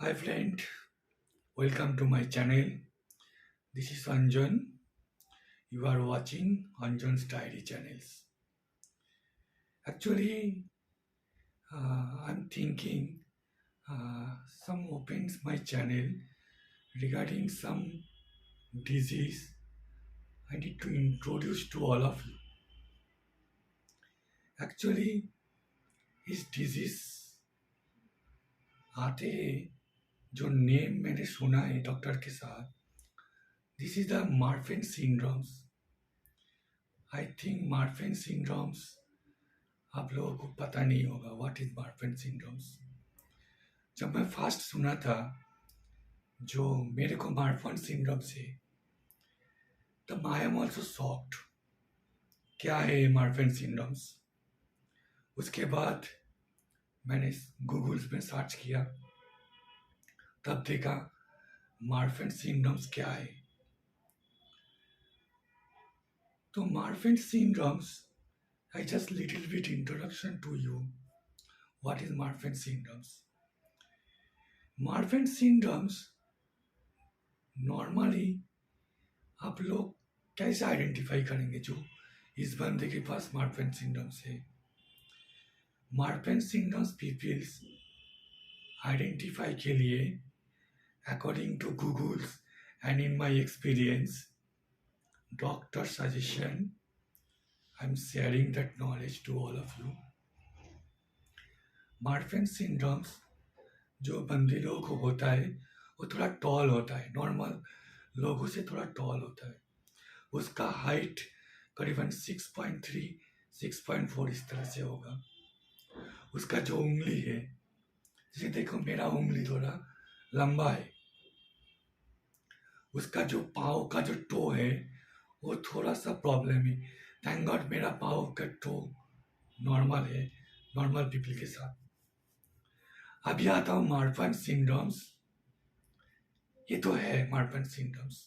Hi friend, welcome to my channel. This is Anjan. You are watching Anjan's Diary channels. Actually, uh, I'm thinking uh, some opens my channel regarding some disease I need to introduce to all of you. Actually, his disease are they जो name मैंने सुना है doctor के साथ this is the Marfan syndromes I think Marfan syndromes आप लोगों को पता नहीं होगा व्हाट इज़ मार्फिन सिंड्रोम्स जब मैं फास्ट सुना था, जो मेरे को मार्फन सिंड्रोम से, तब आई एम ऑल्सो सॉफ्ट क्या है मार्फिन सिंड्रोम्स उसके बाद मैंने गूगल्स में सर्च किया। तब देखा मार्फिन सिंड्रोम्स क्या है। तो Marfan syndromes I just little bit introduction to you what is Marfan syndromes? Marfan syndromes normally आप लोग कैसे आइडेंटिफाई करेंगे जो इस बंदे के पास मार्फिन सिंड्रोम्स है? मार्फेन सिंड्रोम्स पीपल्स आइडेंटिफाई के लिए to Googles and in my experience doctor suggestion I am sharing that knowledge to all of you Marfan syndromes जो बंदी लोगों को होता है, वो थोड़ा टॉल होता है नॉर्मल लोगों से थोड़ा टॉल होता है। उसका हाइट करीबन 6.3 6.4 इस तरह से होगा। उसका जो उंगली है, जैसे देखो मेरा उंगली थोड़ा लंबा है उसका जो पाव का जो टो है, वो थोड़ा सा प्रॉब्लम है। थैंक गॉड मेरा पाव का टो नॉर्मल है नॉर्मल पीपल के साथ। अभी आता हूँ मार्फन सिंड्रोम्स ये तो है मार्फन सिंड्रोम्स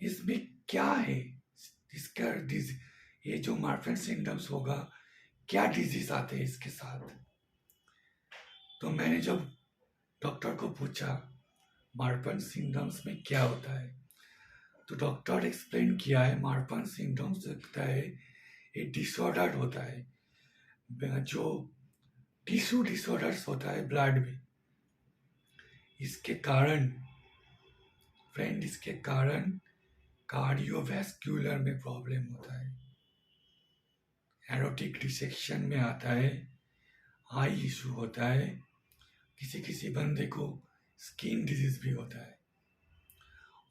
इसमें क्या है? इसका डिज ये जो मार्फन सिंड्रोम्स होगा, क्या डिज़ीज़ आते हैं इसके साथ? तो मैंने जब डॉक्टर को पूछा मार्पन सिंड्रोम्स में क्या होता है? तो डॉक्टर एक्सप्लेन किया है, मार्पन सिंड्रोम्स लगता है एक डिसऑर्डर होता है। जो टिश्यू डिसऑर्डर्स होता है ब्लड में, इसके कारण फ्रेंड इसके कारण कार्डियोवैस्कुलर में प्रॉब्लम होता है। एरोटिक डिसेक्शन में आता है आई इशू होता है। किसी किसी बंदे को स्किन डिज़ीज़ भी होता है।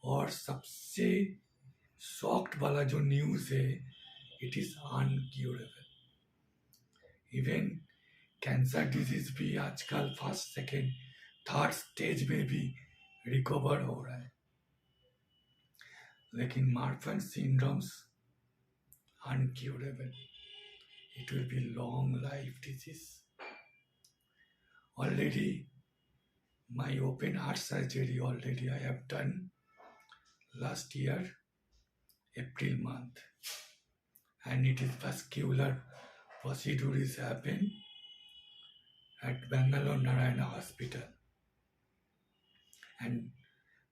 और सबसे सॉफ्ट वाला जो न्यूज़ है it is incurable even cancer disease भी आजकल फ़र्स्ट सेकेंड थर्ड स्टेज में भी रिकवर हो रहा है। लेकिन Marfan syndromes incurable it will be long life disease. Already, my open heart surgery already I have done last year, April month, and it is vascular procedure is at Bangalore Narayana Hospital. And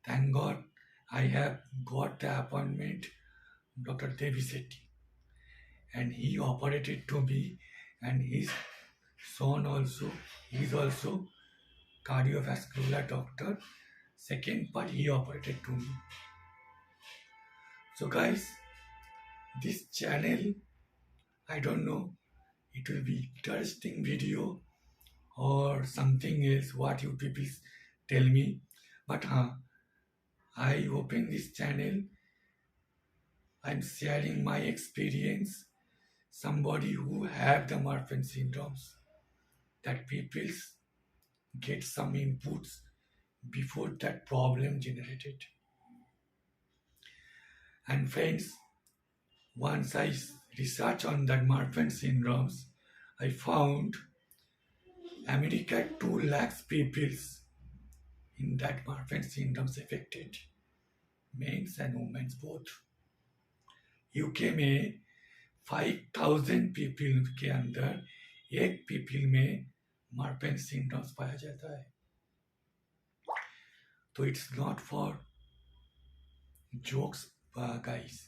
thank God I have got the appointment Dr. Devi Setti and he operated to me and his son also he is also cardiovascular doctor second part he operated to me so guys this channel i don't know it will be interesting video or something else what you people tell me. But huh, i open this channel i'm sharing my experience somebody who have the Marfan syndromes that people get some inputs before that problem generated. And friends, once I research on that Marfan syndromes, I found America 2 lakhs people in that Marfan syndromes affected, men and women both. UK में five thousand people के अंदर एक people में मार्पेन syndromes पाया जाता है। तो it's not for jokes guys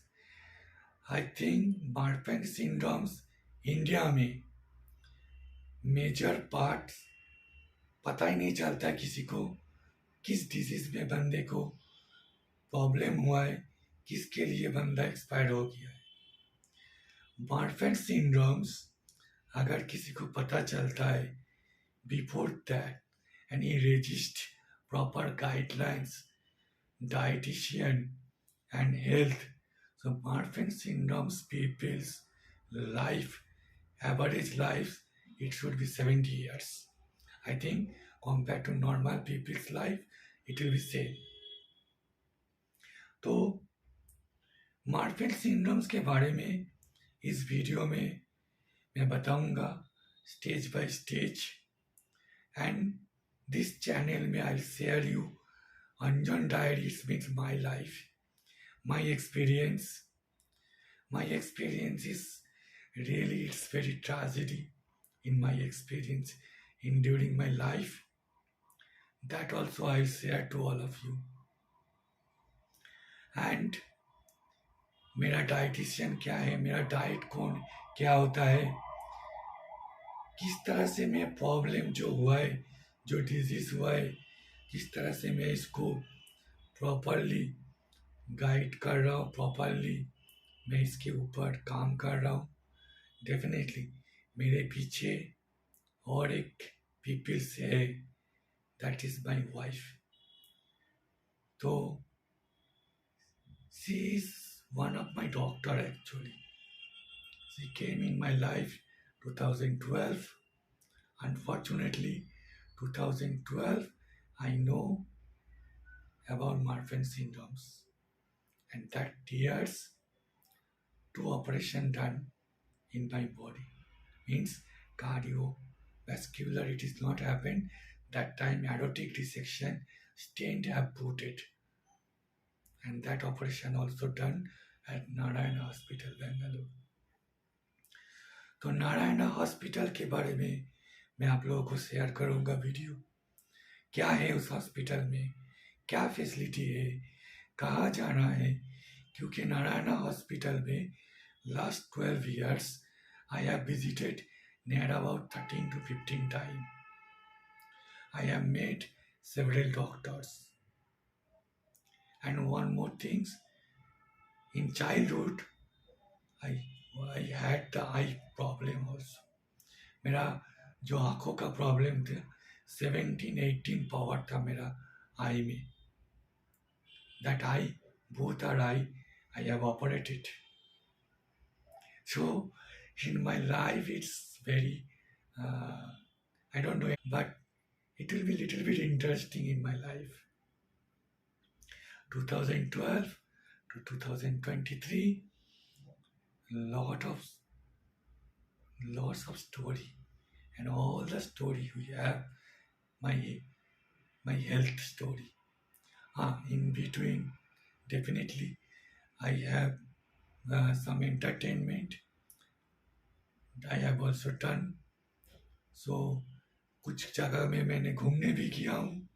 I think Marfan syndromes India में मेजर पार्ट पता ही नहीं चलता किसी को, किस डिज़ीज़ में बंदे को प्रॉब्लम हुआ है, किसके लिए बंदा एक्सपायर हो गया है। मार्फेन सिंड्रोम्स अगर किसी को पता चलता है बिफोर दैट एंड ही resist proper guidelines dietitian and health so Marfan syndrome's people's life average life it should be 70 years i think compared to normal people's life it will be same तो मार्फेल syndromes के बारे में इस video में मैं बताऊँगा stage by stage and this channel में I share you Anjan diaries with my life my experience my experience is really it's very tragedy in my experience in during my life that also I share to all of you and मेरा dietitian क्या है? मेरा diet कौन? क्या होता है? किस तरह से मैं प्रॉब्लम जो हुआ है जो डिज़ीज़ हुआ है किस तरह से मैं इसको प्रॉपरली गाइड कर रहा हूँ प्रॉपरली मैं इसके ऊपर काम कर रहा हूँ। डेफिनेटली मेरे पीछे और एक पीपल्स है that is my wife to see is one of my doctor actually she came in my life 2012 unfortunately 2012 i know about marfan syndromes and that years two operation done in my body. Means cardiovascular it is not happened. That time aortic dissection stent have put and that operation also done at narayana hospital bangalore तो Narayan hospital के बारे में मैं आप लोगों को share करूँगा video. क्या है उस हॉस्पिटल में? क्या फैसिलिटी है? कहाँ जाना है? क्योंकि नारायणा हॉस्पिटल में last twelve years I have visited near about thirteen to fifteen time I have made several doctors and one more things, in childhood, i i had the eye problem also मेरा जो आंखों का problem था seventeen eighteen power था मेरा आई में that eye, both are eye, I have operated. So in my life, it's very, uh, I don't know, but it will be little bit interesting in my life. 2012 to 2023, lot of, lots of story, and all the story we have, my, my health story. Ah, in between, definitely, I have uh, some entertainment. I have also done. So, कुछ जगह में मैंने घूमने भी किया हूँ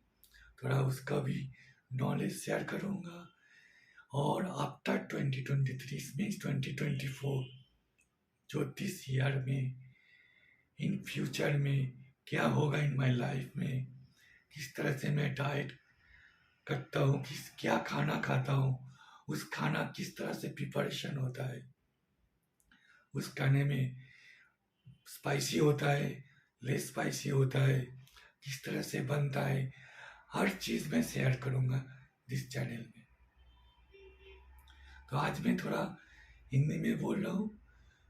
थोड़ा उसका भी नॉलेज शेयर करूँगा और आफ्टर 2023 मीन्स 2024 जो दिस ईयर में इन फ्यूचर में क्या होगा इन माय लाइफ में, किस तरह से मैं डाइट करता हूँ, किस, क्या खाना खाता हूँ, उस खाना किस तरह से प्रिपरेशन होता है, उस खाने में स्पाइसी होता है लेस स्पाइसी होता है, किस तरह से बनता है, हर चीज़ मैं शेयर करूँगा दिस चैनल में। तो आज मैं थोड़ा हिंदी में बोल रहा हूँ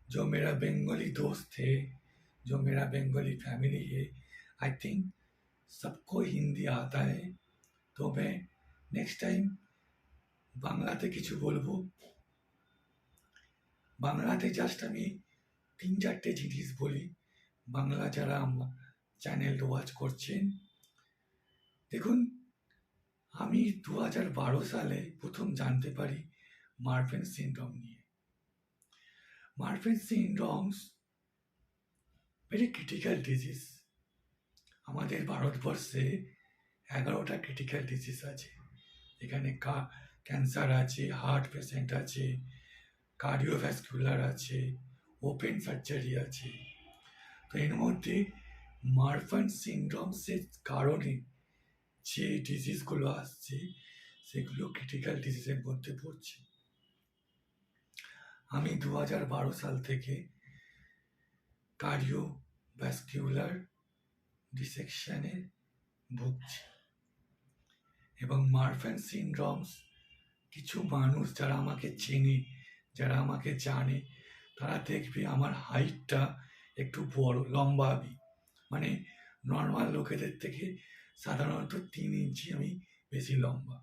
जो मेरा बंगाली दोस्त है जो मेरा बंगाली फैमिली है आई थिंक सबको हिंदी आता है তো मैं নেক্সট টাইম বাংলাতে কিছু বলবো বাংলাতে জাস্ট আমি তিন চারটে জিনিস বলি বাংলা যারা আমার চ্যানেল ওয়াচ করছেন দেখুন আমি দু হাজার বারো সালে প্রথম জানতে পারি মার্ফেন সিন্ড্রোম নিয়ে। Marfan syndrome's very critical disease আমাদের ভারতবর্ষে এগারোটা ক্রিটিক্যাল ডিজিজ আছে। এখানে ক্যান্সার আছে হার্ট পেশেন্ট আছে কার্ডিওভ্যাসকুলার আছে ওপেন সার্জারি আছে। তো এর মধ্যে মারফান সিনড্রোমসের কারণে যে ডিজিজগুলো আসছে, সেগুলো ক্রিটিক্যাল ডিজিজের মধ্যে পড়ছে। আমি দু হাজার বারো সাল থেকে কার্ডিও ভ্যাসকিউলার ডিসেকশনে ভুগছি এবং মারফ্যান সিনড্রমস কিছু মানুষ যারা আমাকে চেনে, যারা আমাকে জানে, তারা দেখবে আমার হাইটটা একটু বড়, লম্বা আমি মানে নর্মাল লোকেদের থেকে সাধারণত তিন ইঞ্চি আমি বেশি লম্বা।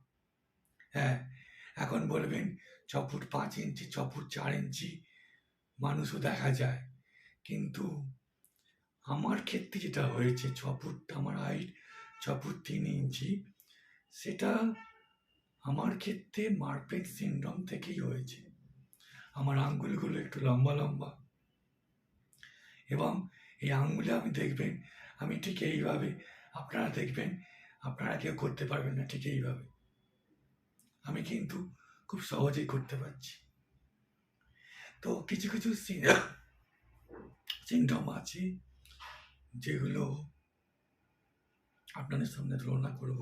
হ্যাঁ এখন বলবেন ছ ফুট পাঁচ ইঞ্চি ছ ফুট চার ইঞ্চি মানুষও দেখা যায়। কিন্তু আমার ক্ষেত্রে যেটা হয়েছে ছ ফুট আমার হাইট ছ ফুট তিন ইঞ্চি, সেটা আমার ক্ষেত্রে মার্পেট সিনড্রোম থেকেই হয়েছে। আমার আঙ্গুলগুলো একটু লম্বা লম্বা। এবং এই আঙ্গুলে আমি দেখবেন, আমি ঠিক এইভাবে, আপনারা দেখবেন, আপনারা কেউ করতে পারবেন না ঠিক এইভাবে। আমি কিন্তু খুব সহজেই করতে পারছি। তো কিছু কিছু সিনড্রোম আছে, যেগুলো আপনাদের সামনে তুলনা করব।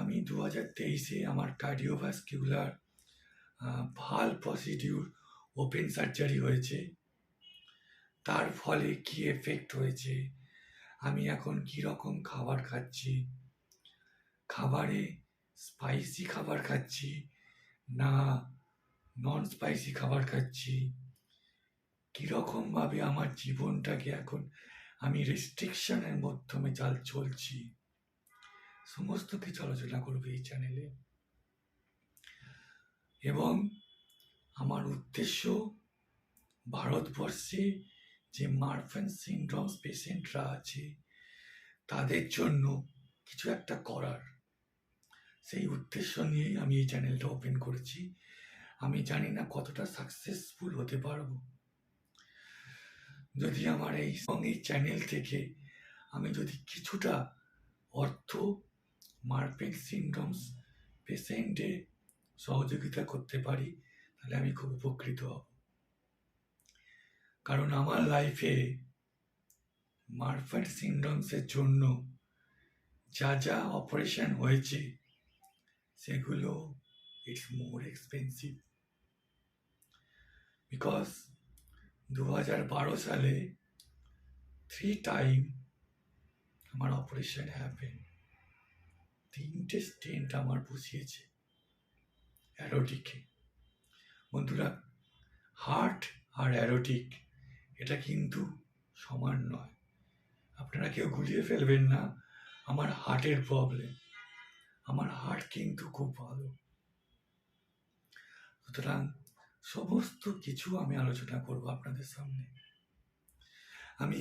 আমি দু হাজার তেইশে আমার কার্ডিওভাস্কিউলার ভালো প্রসিডিউর ওপেন সার্জারি হয়েছে। তার ফলে কি এফেক্ট হয়েছে? আমি এখন কি রকম খাবার খাচ্ছি? খাবারে স্পাইসি খাবার খাচ্ছি। না নন স্পাইসি খাবার খাচ্ছি। কীরকমভাবে আমার জীবনটাকে এখন আমি রেস্ট্রিকশনের মাধ্যমে চাল চলছি। সমস্ত কিছু আলোচনা করবে এই চ্যানেলে এবং আমার উদ্দেশ্য ভারতবর্ষে যে মারফেন সিনড্রোমস পেশেন্টরা আছে, তাদের জন্য কিছু একটা করার। সেই উদ্দেশ্য নিয়েই আমি এই চ্যানেলটা ওপেন করেছি। আমি জানি না কতটা সাকসেসফুল হতে পারব। যদি আমার এই সঙ্গে চ্যানেল থেকে আমি যদি কিছুটা অর্থ মার্পেন সিনড্রোমস পেশেন্টে সহযোগিতা করতে পারি, তাহলে আমি খুব উপকৃত হব। কারণ আমার লাইফে মারফেট সিনড্রোমসের জন্য যা যা অপারেশন হয়েছে সেগুলো ইটস মোর এক্সপেন্সিভ বিকজ দু হাজার বারো সালে থ্রি টাইম আমার অপারেশন হ্যাপেন তিনটে স্টেন্ট আমার বসিয়েছে অ্যারোটিকে বন্ধুরা হার্ট আর অ্যারোটিক এটা কিন্তু সমান নয়। আপনারা কেউ গুলিয়ে ফেলবেন না, আমার হার্টের প্রবলেম আমার হার্ট কিন্তু খুব ভালো। সুতরাং সমস্ত কিছু আমি আলোচনা করব আপনাদের সামনে। আমি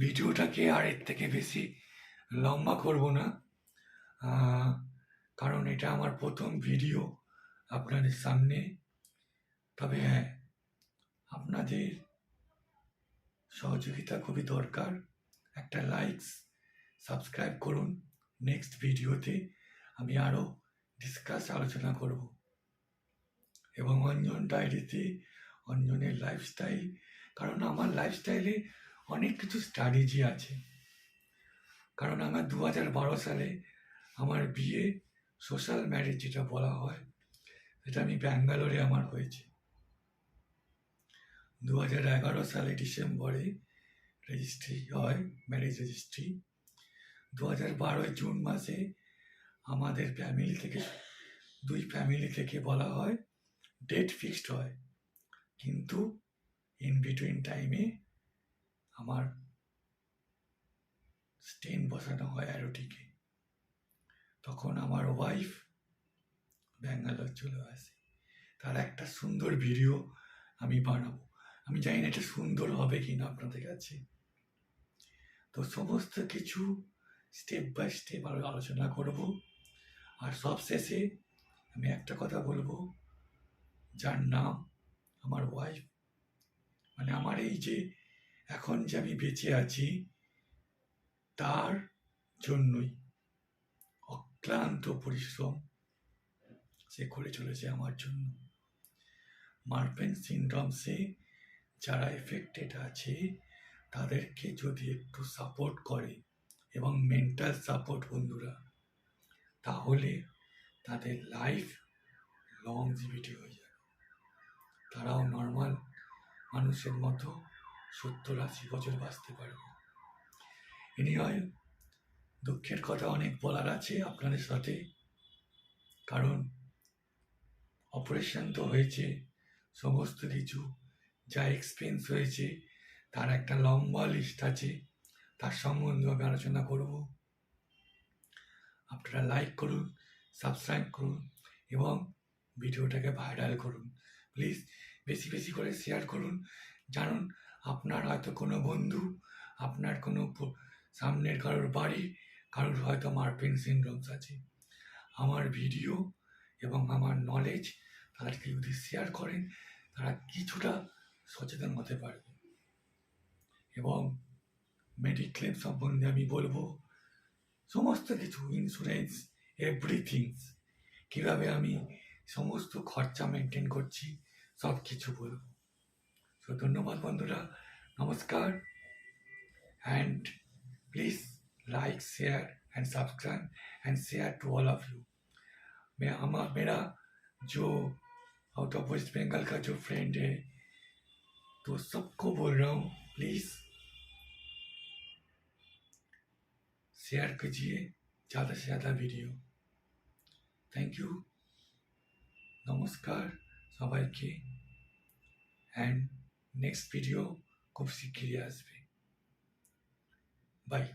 ভিডিওটাকে আর এর থেকে বেশি লম্বা করব না। কারণ এটা আমার প্রথম ভিডিও আপনাদের সামনে। তবে হ্যাঁ আপনাদের সহযোগিতা খুবই দরকার। একটা লাইকস সাবস্ক্রাইব করুন। নেক্সট ভিডিওতে আমি আরও ডিসকাস আলোচনা করব। এবং অঞ্জন ডায়েরিতে অঞ্জনের লাইফস্টাইল কারণ আমার লাইফস্টাইলে অনেক কিছু স্ট্র্যাটেজি আছে। কারণ আমার দু হাজার বারো সালে আমার বিয়ে সোশ্যাল ম্যারেজ যেটা বলা হয় এটা আমি ব্যাঙ্গালোরে আমার হয়েছে। দু হাজার এগারো সালে ডিসেম্বরে রেজিস্ট্রি হয় ম্যারেজ রেজিস্ট্রি দু হাজার বারোয় জুন মাসে আমাদের ফ্যামিলি থেকে, দুই ফ্যামিলি থেকে বলা হয় ডেট ফিক্সড হয়। কিন্তু ইন বিটুইন টাইমে আমার স্টেন বসানো হয় অ্যারোটিকে তখন আমার ওয়াইফ ব্যাঙ্গালোর চলে আসে। তার একটা সুন্দর ভিডিও আমি বানাবো। আমি জানি না এটা সুন্দর হবে কি না আপনাদের কাছে। তো সমস্ত কিছু স্টেপ বাই স্টেপ আরও আলোচনা করব। আর সব শেষে আমি একটা কথা বলব, যার নাম আমার ওয়াইফ মানে আমার এই যে এখন যে আমি বেঁচে আছি, তার জন্যই অক্লান্ত পরিশ্রম সে করে চলেছে আমার জন্য। মার্ফেন সিনড্রমসে যারা এফেক্টেড আছে, তাদেরকে যদি একটু সাপোর্ট করে এবং মেন্টাল সাপোর্ট বন্ধুরা তাহলে তাদের লাইফ লং লংজিভিটি হয়ে যাবে। তারাও নর্মাল মানুষের মতো সত্তর আশি বছর বাঁচতে পারবে। ইনি হয় দুঃখের কথা অনেক বলার আছে আপনাদের সাথে। কারণ অপারেশন তো হয়েছে, সমস্ত কিছু যা এক্সপেন্স হয়েছে, তার একটা লম্বা লিস্ট আছে। তার সম্বন্ধে আমি আলোচনা করব। আপনারা লাইক করুন সাবস্ক্রাইব করুন এবং ভিডিওটাকে ভাইরাল করুন। প্লিজ বেশি বেশি করে শেয়ার করুন। জানুন আপনার হয়তো কোনো বন্ধু, আপনার কোনো সামনের কারোর বাড়ি, কারোর হয়তো মার্পিন সিনড্রোমস আছে। আমার ভিডিও এবং আমার নলেজ তাদেরকে যদি শেয়ার করেন, তারা কিছুটা সচেতন হতে পারবে। এবং মেডিক্লেম সম্বন্ধে আমি বলব সমস্ত কিছু ইন্স্যুরেন্স এভরিথিংস কীভাবে আমি সমস্ত খরচা মেনটেন করছি সব কিছু বলবো তো ধন্যবাদ বন্ধুরা নমস্কার and please like share and subscribe and share to all of you मैं हम मेरा जो आउट ऑफ वेस्ट बंगाल का जो फ्रेंड है तो सबको बोल रहा हूँ प्लीज़ शेयर कीजिए, ज़्यादा से ज़्यादा वीडियो। थैंक यू नमस्कार सबाई के। एंड नेक्स्ट वीडियो खूब क्रियाज पे बाय